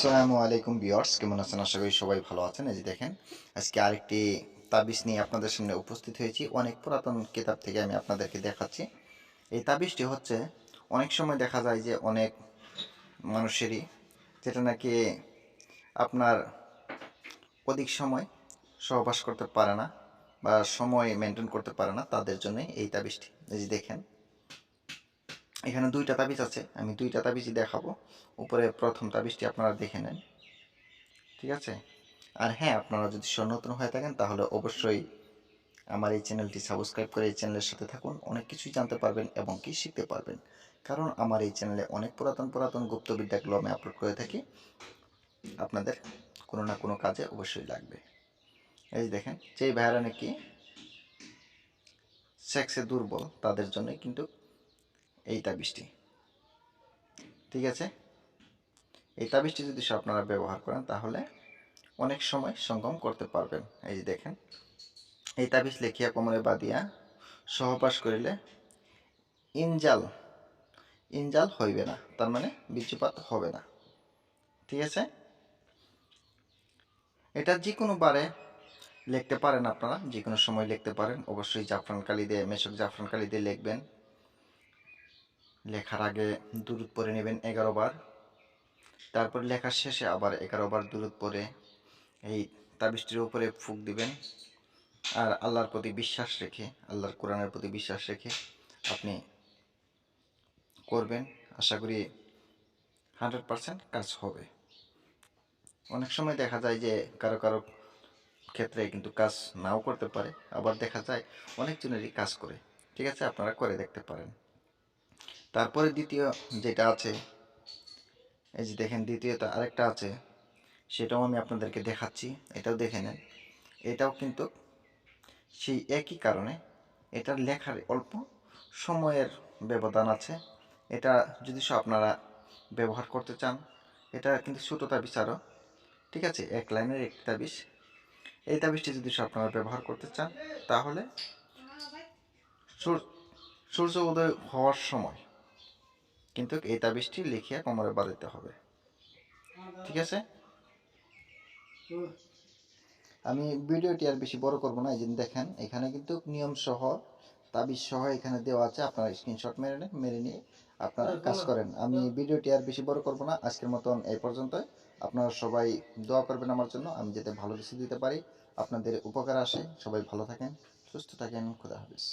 আসসালামু আলাইকুম বিয়ার্স কেমন আছেন? আশা করি সবাই ভালো আছেন। এই যে দেখেন, আজকে আরেকটি তাবিজ নিয়ে আপনাদের সামনে উপস্থিত হয়েছি। অনেক পুরাতন কিতাব থেকে আমি আপনাদেরকে দেখাচ্ছি। এই তাবিজটি হচ্ছে, অনেক সময় দেখা যায় যে অনেক মানুষেরই, যেটা নাকি আপনার অধিক সময় সহবাস করতে পারে না বা সময় মেনটেন করতে পারে না তাদের জন্যই এই তাবিজটি। এই যে দেখেন এখানে দুইটা তাবিজ আছে, আমি দুইটা তাবিজই দেখাবো। উপরে প্রথম তাবিজটি আপনারা দেখে নেন, ঠিক আছে? আর হ্যাঁ আপনারা যদি নতুন হয়ে থাকেন, তাহলে অবশ্যই আমার এই চ্যানেলটি সাবস্ক্রাইব করে এই চ্যানেলের সাথে থাকুন, অনেক কিছুই জানতে পারবেন এবং কি শিখতে পারবেন। কারণ আমার এই চ্যানেলে অনেক পুরাতন পুরাতন গুপ্তবিদ্যাগুলো আমি আপলোড করে থাকি, আপনাদের কোনো না কোনো কাজে অবশ্যই লাগবে। এই দেখেন, যেই ভাইয়ারা নাকি সেক্সে দুর্বল, তাদের জন্যই কিন্তু এই তাবিজটি ঠিক আছে? এই তাবিজটি যদি আপনারা ব্যবহার করেন, তাহলে অনেক সময় সঙ্গম করতে পারবেন। এই যে দেখেন এই তাবিজ লেখিয়া কোমরে বাদিয়া সহবাস করিলে ইনজাল ইনজাল হইবে না, তার মানে বীর্যপাত হবে না। ঠিক আছে? এটা যে কোনো বারে লিখতে পারেন আপনারা যে কোনো সময় লিখতে পারেন। অবশ্যই জাফরান কালি দিয়ে, মেশক জাফরান কালি দিয়ে লিখবেন। লেখার আগে দূরত পরে নেবেন এগারো বার। তারপর লেখার শেষে আবার এগারো বার দূরত পরে এই তাবিজটির উপরে ফুক দিবেন। আর আল্লাহর প্রতি বিশ্বাস রেখে, আল্লাহর কোরআনের প্রতি বিশ্বাস রেখে আপনি করবেন। আশা করি হান্ড্রেড পারসেন্ট কাজ হবে। অনেক সময় দেখা যায় যে কারও কারও ক্ষেত্রে কিন্তু কাজ নাও করতে পারে, আবার দেখা যায় অনেকজনেরই কাজ করে। ঠিক আছে, আপনারা করে দেখতে পারেন। তারপরে দ্বিতীয় যেটা আছে, এই যে দেখেন দ্বিতীয়টা আরেকটা আছে, সেটাও আমি আপনাদেরকে দেখাচ্ছি, এটাও দেখে নেন। এটাও কিন্তু সেই একই কারণে এটার লেখার অল্প সময়ের ব্যবধান আছে। এটা যদি সব আপনারা ব্যবহার করতে চান, এটা কিন্তু ছোটো তাবিজ আরও, ঠিক আছে, এক লাইনের এক তাবিজ। এই তাবিজটি যদি সব আপনারা ব্যবহার করতে চান, তাহলে সূর্য উদয় হওয়ার সময় কিন্তু এই তাবিজটি লিখিয়া কোমরে বাঁধাতে হবে। ঠিক আছে? আমি ভিডিওটি আর বেশি বড় করব না, এই দেখেন, এখানে কিন্তু নিয়ম সহ, তাবিজ সহ এখানে দেওয়া আছে, আপনারা স্ক্রিনশট মেরে নেন, মেরে নিয়ে আপনারা কাজ করেন। আমি ভিডিওটি আর বেশি বড় করব না, আজকের মতন এই পর্যন্ত আপনারা সবাই দোয়া করবেন আমার জন্য, আমি যাতে ভালো কিছু দিতে পারি। আপনাদের উপকার আসে। সবাই ভালো থাকেন, সুস্থ থাকেন, খুদা হাফিজ।